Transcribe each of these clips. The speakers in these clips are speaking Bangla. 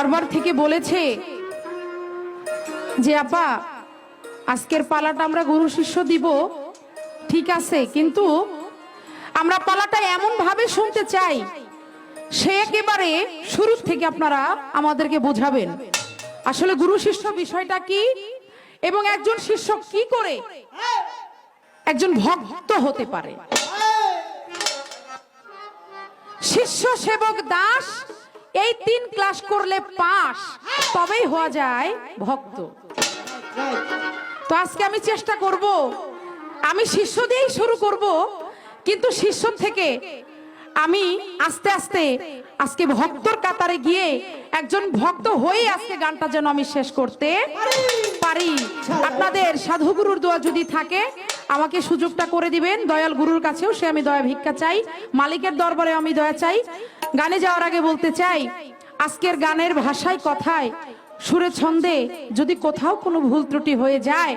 দরবার থেকে বলেছে যে, আপা, আজকের পালাটা আমরা গুরু শিষ্য দিব। ঠিক আছে, কিন্তু আমরা পালাটা এমন ভাবে শুনতে চাই। সে একেবারে শুরু থেকে আপনারা আমাদেরকে বোঝাবেন। আসলে গুরু শিষ্য বিষয়টা কি এবং একজন শিষ্য কি করে? একজন ভক্ত হতে পারে। শিষ্য সেবক দাস এই তিন ক্লাস করলে পাস তবেই হওয়া যায় ভক্ত। তো আজকে আমি চেষ্টা করব, আমি শিষ্য দিয়েই শুরু করব, কিন্তু শিষ্য থেকে আমি আস্তে আস্তে আজকে ভক্তর কাতারে গিয়ে একজন ভক্ত হয়ে আজকে গানটা যেন আমি শেষ করতে পারি। আপনাদের সাধুগুরুর দোয়া যদি থাকে আমাকে সুযোগটা করে দিবেন। দয়াল গুরুর কাছেও সে আমি দয়া ভিক্ষা চাই। মালিকের দরবারে আমি দয়া চাই। গানে যাওয়ার আগে বলতে চাই, আজকের গানের ভাষায় কথায় সুরে ছন্দে যদি কোথাও কোনো ভুল ত্রুটি হয়ে যায়,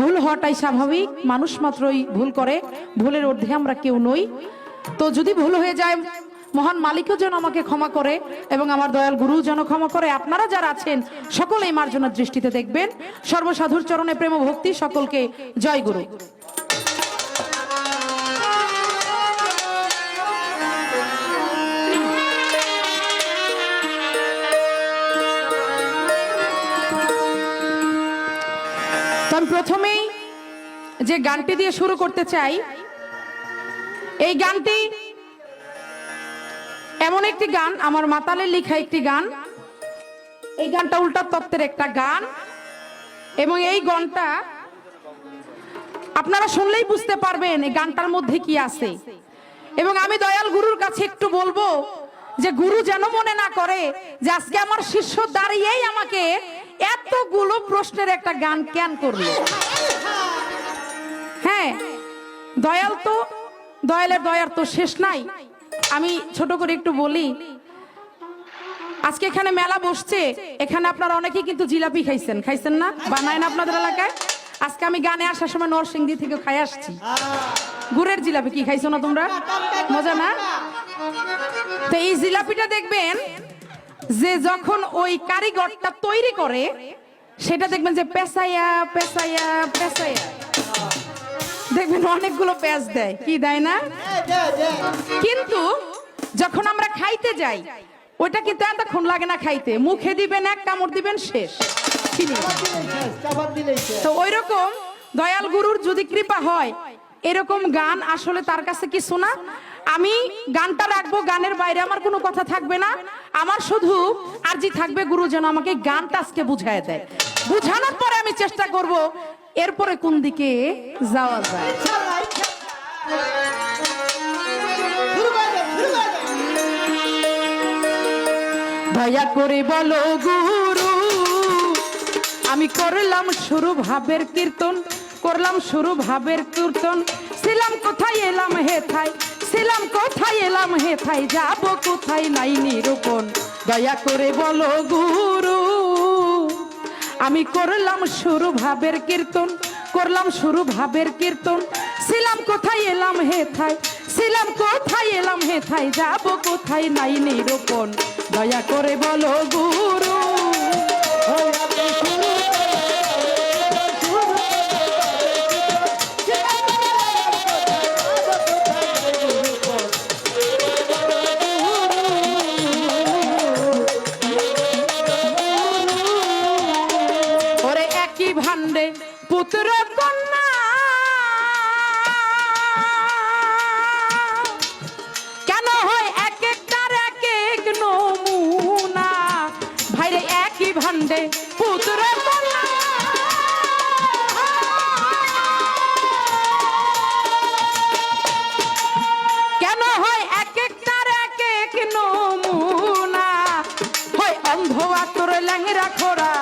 ভুল হওয়াটাই স্বাভাবিক। মানুষ মাত্রই ভুল করে, ভুলের ঊর্ধ্বে আমরা কেউ নই। তো যদি ভুল হয়ে যায়, মহান মালিকও যেন আমাকে ক্ষমা করে এবং আমার দয়াল গুরু যেন ক্ষমা করে। আপনারা যারা আছেন, সকলেই মার্জনার দৃষ্টিতে দেখবেন। সর্বসাধুর চরণে প্রেম ভক্তি সকলকে জয় গুরু। প্রথমেই যে গানটি দিয়ে শুরু করতে চাই, এই গানটি এমন একটি গান, আমার মাতালের লেখা একটি গান। এই গানটা উল্টা তত্ত্বের একটা গান এবং এই গানটা আপনারা শুনলেই বুঝতে পারবেন এই গানটার মধ্যে কি আছে। এবং আমি দয়াল গুরুর কাছে একটু বলব যে, গুরু যেন মনে না করে যে, আজকে আমার শিষ্য দাঁড়িয়েই আমাকে এতগুলো প্রশ্নের একটা গান কেন করল? হ্যাঁ দয়াল তো, দয়ালের দয়ার তো শেষ নাই। আমি ছোট করে একটু বলি, আজকে এখানে মেলা বসছে, এখানে আপনারা অনেকেই কিন্তু জিলাপি খাইছেন। খাইছেন না? বানায় না আপনাদের এলাকায়? আজকে আমি গানে আসার সময় নরসিংদী থেকে খাই আসছি। গুড়ের জিলাপি কি খাইছো না তোমরা? মজা না? তো এই জিলাপিটা দেখবেন যে যখন ওই কারিগরটা তৈরি করে, সেটা দেখবেন যে পেশাইয়া পেশাইয়া পেশাইয়া দেখবেন অনেকগুলো পেঁয়াজ দেয়। কি দেয় না? কিন্তু যখন আমরা খাইতে যাই, ওইটা কিন্তু এতক্ষণ লাগে না খাইতে। মুখে দিবেন, এক কামড় দিবেন, শেষ। তো ওই রকম দয়াল গুরুর যদি কৃপা হয়, এরকম গান আসলে তার কাছে কিছু না। আমি গানটা রাখব, গানের বাইরে আমার কোনো কথা থাকবে না। আমার শুধু আরজি থাকবে গুরু যেন আমাকে গানটা আজকে বুঝায় দেয়। বুঝানোর পরে আমি চেষ্টা করব এরপরে কোন দিকে যাওয়া যায়। দয়া করে বলো গুরু, আমি করলাম শুরু ভাবের কীর্তন, করলাম শুরু ভাবের কীর্তন, ছিলাম কোথায়, এলাম হে থাই ছিলাম কোথায় এলাম? হে থাই যাব? কোথায় নাই নিরূপণ? দয়া করে বলো, গুরু, আমি করলাম শুরু ভাবের কীর্তন, করলাম শুরু ভাবের কীর্তন। ছিলাম কোথায় এলাম? হে থাই ছিলাম কোথায় এলাম? হে থাই যাব? কোথায় নাই নিরূপণ? দয়া করে বলো, গুরু ল্যাংরা খোরা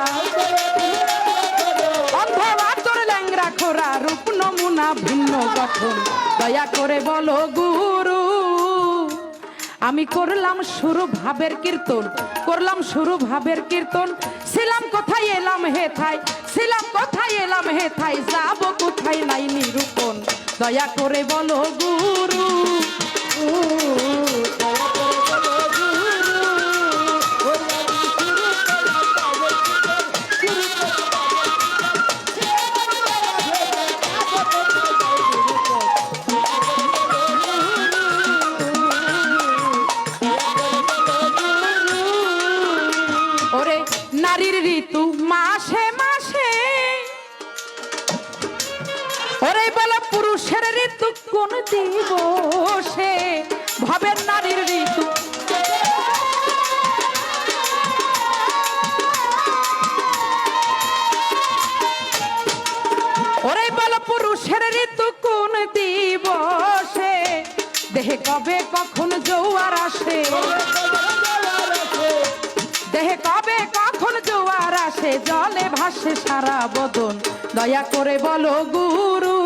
ল্যাংরা খোরা রূপ নমুনা ভিন্ন গঠন। দয়া করে বলো গুরু, আমি করলাম শুরু ভাবের কীর্তন, করলাম শুরু ভাবের কীর্তন। ছিলাম কোথায়, এলাম হে থাই, ছিলাম কোথায়, এলাম হে থাই, যাব কোথায় নাই নিরূপণ। দয়া করে বলো গুরু আসে জলে ভাসে সারা বদন। দয়া করে বলো, গুরু,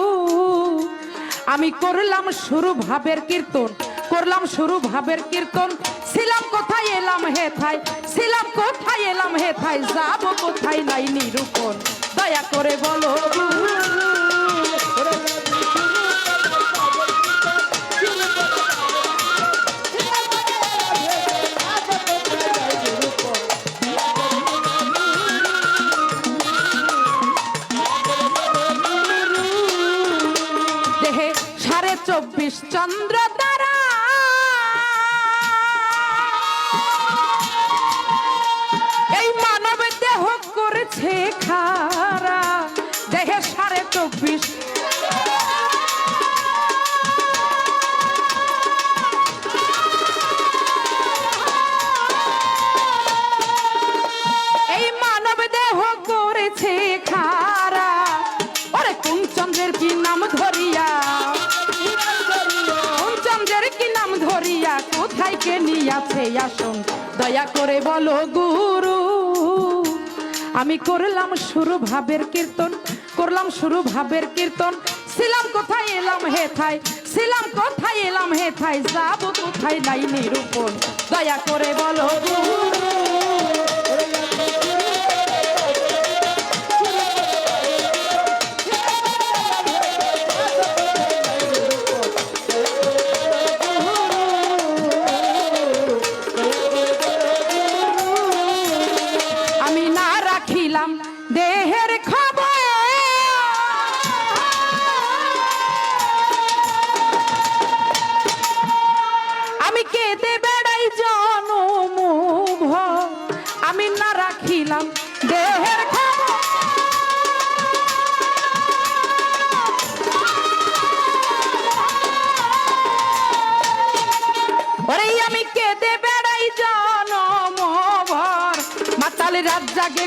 আমি করলাম শুরু ভাবের কীর্তন, করলাম শুরু ভাবের কীর্তন। ছিলাম কোথায়, এলাম হে থাই, ছিলাম কোথায়, এলাম হে থাই, যাব কোথায় নাই নিরূপণ। দয়া করে বলো, গুরু চব্বিশ চন্দ্র দয়া করে বলো, গুরু। আমি করলাম শুরু ভাবের কীর্তন, করলাম শুরু ভাবের কীর্তন। ছিলাম কোথায়, এলাম হে থাই, ছিলাম কোথায়, এলাম হে থাই, যাব কোথায়, নাই নিরূপণ। দয়া করে বলো, গুরু।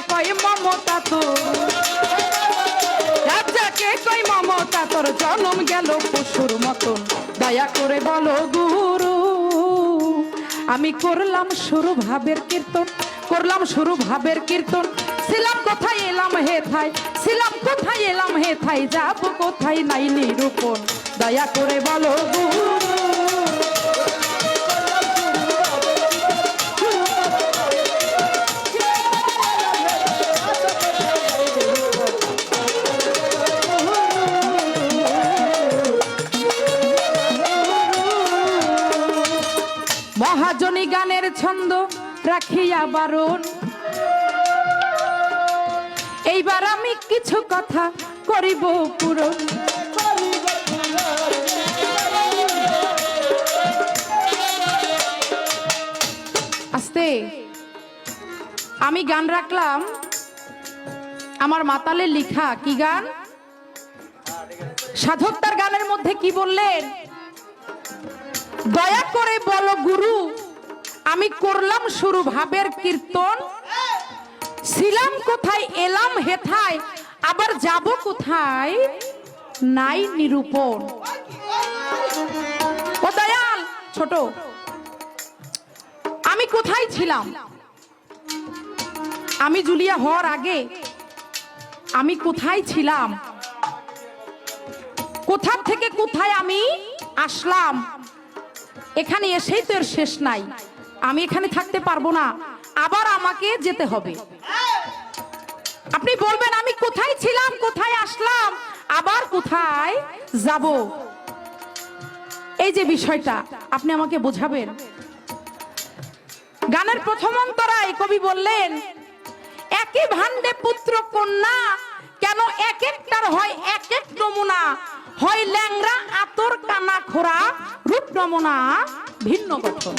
জাগে মমতা তো রাত জাগে কয় মমতা তোর? জনম গেল পশুর মতন। দয়া করে বলো গুরু, আমি করলাম শুরু ভাবের কীর্তন, করলাম শুরু ভাবের কীর্তন। ছিলাম কোথায়, এলাম হে থাই? ছিলাম কোথায়, এলাম হে থাই? যাব কোথায় নাই নিরূপণ দয়া করে বলো গুরু ছন্দ রাখিয়া বারণ। এইবার আমি কিছু কথা করিব পূরণ। আস্তে, আমি গান রাখলাম। আমার মাতালে লিখা, কি গান? সাধক তার গানের মধ্যে কি বললেন? দয়া করে বলো আমি করলাম শুরু ভাবের কীর্তন। ছিলাম কোথায়, এলাম হেথায়, আবার যাব কোথায়, নাই নিরূপণ। ও দয়াল, ছোট। আমি কোথায় ছিলাম? আমি জুলিয়া হওয়ার আগে আমি কোথায় ছিলাম? কোথা থেকে কোথায় আমি আসলাম? এখানে এসেই তো এর শেষ নাই। আমি এখানে থাকতে পারব না। আবার আমাকে যেতে হবে। আপনি বলবেন, আমি কোথায় ছিলাম? কোথায় আসলাম? আবার কোথায় যাব? এই যে বিষয়টা, আপনি আমাকে বোঝাবেন। গানের প্রথম অন্তরায় কবি বললেন, একই ভান্ডে পুত্র কন্যা, কেন এক একটার হয় এক এক নমুনা? হয় ল্যাংরা আতর, কানা খোরা রূপ নমুনা, ভিন্ন গঠন।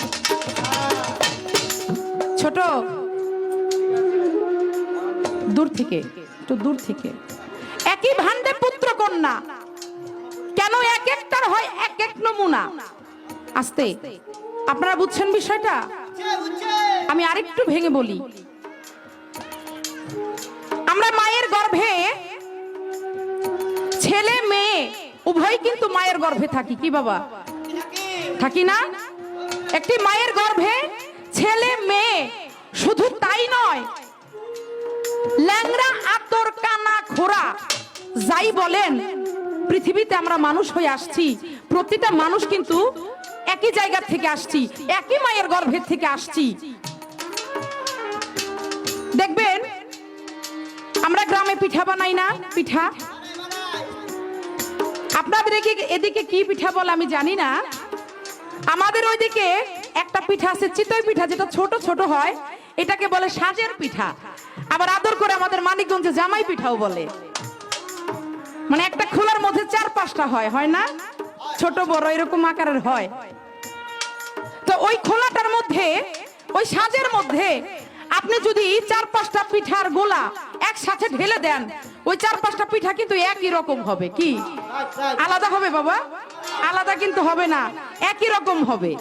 ছোট। দূর থেকে, একটু দূর থেকে। একই ভান্ডে পুত্র কন্যা। কেন এক একটার হয় এক এক নমুনা? আস্তে, আপনারা বুঝছেন বিষয়টা? আমি আরেকটু ভেঙে বলি। আমরা মায়ের গর্ভে ছেলে, মেয়ে, উভয় কিন্তু মায়ের গর্ভে থাকি, কি বাবা? থাকি না? একটি মায়ের গর্ভে ছেলে মেয়ে, শুধু তাই নয় ল্যাংরা আতর, কানা খোরা যাই বলেন, পৃথিবীতে আমরা মানুষ হয়ে আসছি, প্রতিটা মানুষ কিন্তু একই জায়গা থেকে আসছি, একই মায়ের গর্ভের থেকে আসছি। দেখবেন, আমরা গ্রামে পিঠা বানাই না, পিঠা? আপনাদের এদিকে কি পিঠা বলে আমি জানি না। আমাদের ওইদিকে একটা পিঠা আছে চিতই পিঠা, যেটা ছোট ছোট হয়, এটাকে বলে সাজের পিঠা। আবার আদর করে আমাদের মানিকগঞ্জে জামাই পিঠাও বলে। মানে একটা খোলার মধ্যে চার পাঁচটা হয় হয় না? ছোট, বড়, এরকম আকারের হয়। তো ওই খোলাটার মধ্যে, ওই সাজের মধ্যে আপনি যদি চার পাঁচটা পিঠার গোলা একসাথে ঢেলে দেন, ওই চার পাঁচটা পিঠা কিন্তু একই রকম হবে, কি? আলাদা হবে বাবা? আলাদা কিন্তু হবে না, একই রকম হবে।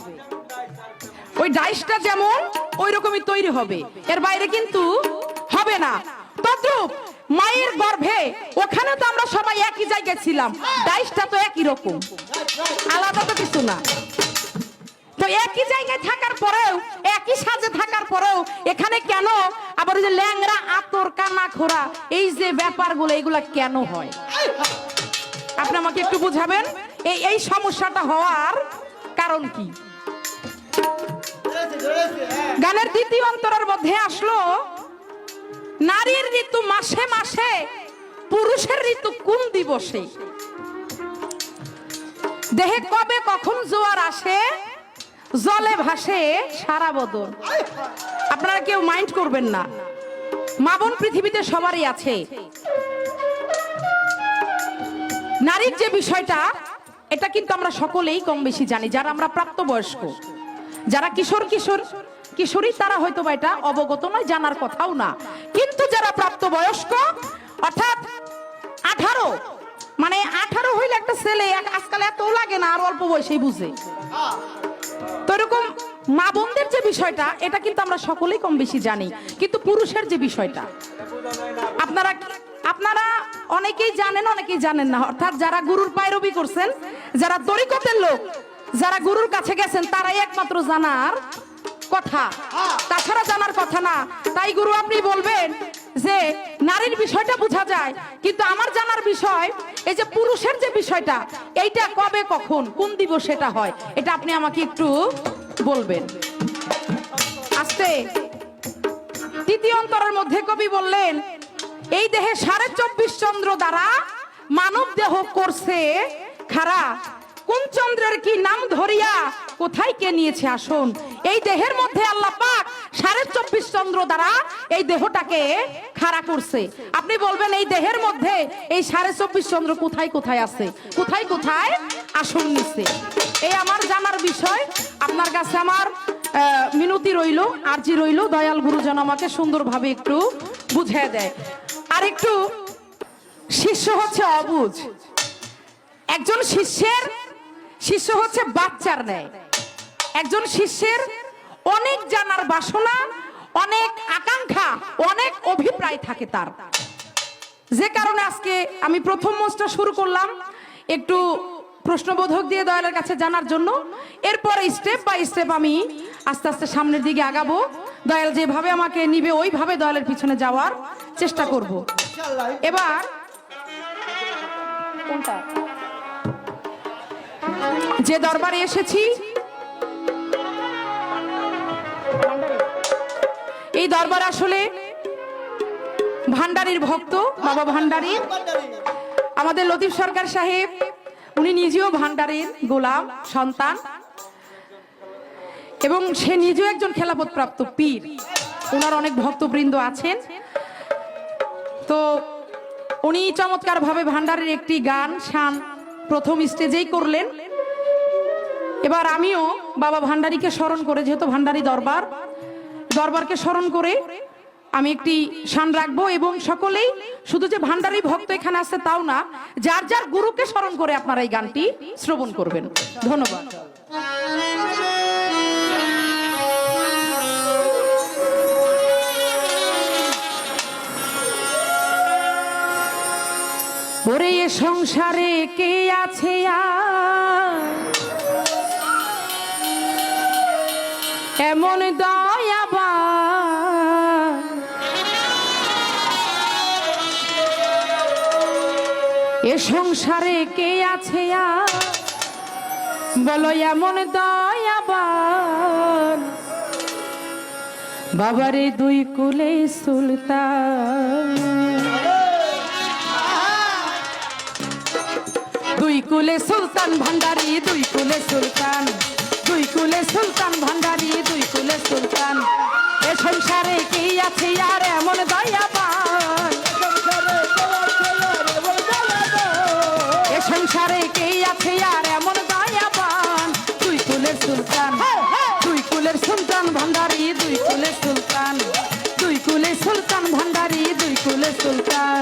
ওই ডাইসটা যেমন ওই রকমই তৈরি হবে। এর বাইরে কিন্তু হবে না। তদ্রুপ মায়ের গর্ভে, ওখানে তো আমরা সবাই একই জায়গায় ছিলাম। ডাইসটা তো একই রকম। আলাদা তো কিছু না। তো একই জায়গায় থাকার পরেও, একই সাজে থাকার পরেও, এখানে কেন আবার ওই যে ল্যাংরা আতর কানা খোরা এই যে ব্যাপারগুলো, এগুলা কেন হয়? আপনি আমাকে একটু বুঝাবেন? এই এই সমস্যাটা হওয়ার কারণ কি? গানের দ্বিতীয় অন্তরের মধ্যে আসলো, নারীর ঋতু মাসে মাসে, পুরুষের ঋতু কোন দিবসে? দেহে কবে কখন জোয়ার আসে, জলে ভাসে সারা বদল আপনারা কেউ মাইন্ড করবেন না। মা বোন পৃথিবীতে সবারই আছে। নারীর যে বিষয়টা, এটা কিন্তু আমরা সকলেই কম বেশি জানি, যারা আমরা প্রাপ্তবয়স্ক। যারা কিশোর কিশোর, কিশোরী, তারা হয়তো বা এটা অবগত নয়, জানার কথাও না। কিন্তু যারা প্রাপ্তবয়স্ক, অর্থাৎ আঠারো মানে আঠারো হইলে একটা ছেলে আজকাল এত লাগে না, আর অল্প বয়সেই বুঝে। তো এরকম মা বোনদের যে বিষয়টা, এটা কিন্তু আমরা সকলেই কম বেশি জানি, কিন্তু পুরুষের যে বিষয়টা, আপনারা আপনারা অনেকেই জানেন অনেকেই জানেন না, অর্থাৎ যারা গুরুর পায়রবি করছেন, যারা তরিকতের লোক যারা গুরুর কাছে গেছেন তারাই একমাত্র জানার কথা। তাছাড়া জানার কথা না। তাই গুরু আপনি বলবেন যে নারীর বিষয়টা বোঝা যায় কিন্তু আমার জানার বিষয় এই যে পুরুষের যে বিষয়টা এইটা কবে কখন কোন দিবস সেটা হয় এটা আপনি আমাকে একটু বলবেন। আস্তে। তৃতীয় অন্তরের মধ্যে কবি বললেন এই দেহে সাড়ে চব্বিশ চন্দ্র দ্বারা মানব দেহ করছে খারা কোন চন্দ্রের কি নাম ধরিয়া কোথায় কে নিয়েছে আসন? এই দেহের মধ্যে আল্লাহ পাক সাড়ে চব্বিশ চন্দ্র দ্বারা এই দেহটাকে খাড়া করছে। আপনি বলবেন, এই দেহের মধ্যে এই সাড়ে চব্বিশ চন্দ্র কোথায় কোথায় আছে? কোথায় কোথায় আসন নিচ্ছে এই আমার জানার বিষয়, আপনার কাছে আমার মিনতি রইল, আরজি রইল। দয়াল গুরুজন আমাকে সুন্দরভাবে একটু বুঝিয়ে দেয়। আর একটু শিষ্য হচ্ছে অবুঝ একজন শিষ্যের শিষ্য হচ্ছে বাচ্চার ন্যায়। একজন শিষ্যের অনেক জানার বাসনা, অনেক আকাঙ্ক্ষা, অনেক অভিপ্রায় থাকে তার। যে কারণে আজকে আমি প্রথম মঞ্চটা শুরু করলাম একটু প্রশ্নবোধক দিয়ে দয়ালের কাছে জানার জন্য। এরপরে স্টেপ বাই স্টেপ আমি আস্তে আস্তে সামনের দিকে আগাবো। দয়াল যেভাবে আমাকে নিবে, ওইভাবে দয়ালের পিছনে যাওয়ার চেষ্টা করব। এবার কোনটা? যে দরবারে এসেছি, এই দরবার আসলে ভান্ডারির ভক্ত, বাবা বান্দারি আমাদের লতিফ সরকার সাহেব, উনি নিজেও ভান্ডারের গোলাম, সন্তান। এবং সে নিজেও একজন খেলাপথ প্রাপ্ত পীর। ওনার অনেক ভক্তবৃন্দ আছেন। তো উনি চমৎকার ভাবে ভান্ডারের একটি গান, শান প্রথম স্টেজেই করলেন। এবার আমিও বাবা ভান্ডারীকে স্মরণ করে, যেহেতু ভান্ডারী দরবার, দরবারকে স্মরণ করে আমি একটি শান রাখব এবং সকলেই, শুধু যে ভান্ডারী ভক্ত এখানে আছে তাও না, যার যার গুরুকে স্মরণ করে আপনারা এই গানটি শ্রবণ করবেন। ধন্যবাদ। ওরে সংসারে কে আছে আর এমন দয়াবান। এ সংসারে কে আছে বলো, এমন দয়াবান। বাবারে দুই কুলে সুলতান। দুই কুলে সুলতান, ভান্ডারি দুই কুলে সুলতান। দুই কুলে সুলতান, ভান্ডারি, দুই কুলে সুলতান। এ সংসারে কি আছে আর এমন দয়াবান? এ সংসারে কে আছে আর এমন দয়াবান? দুই কুলের সুলতান, দুই কুলের সুলতান, ভান্ডারি, দুই কুলের সুলতান। দুই কুলের সুলতান, ভান্ডারি, দুই কুলের সুলতান।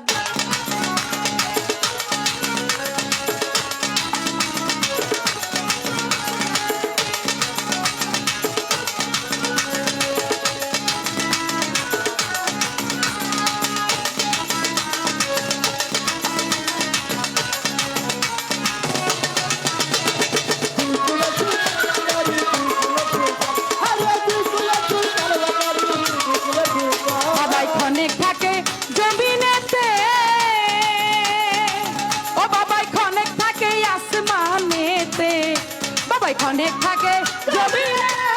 ক্ষণিক থাকে জমিনে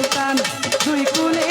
সুলতান দুই কুলে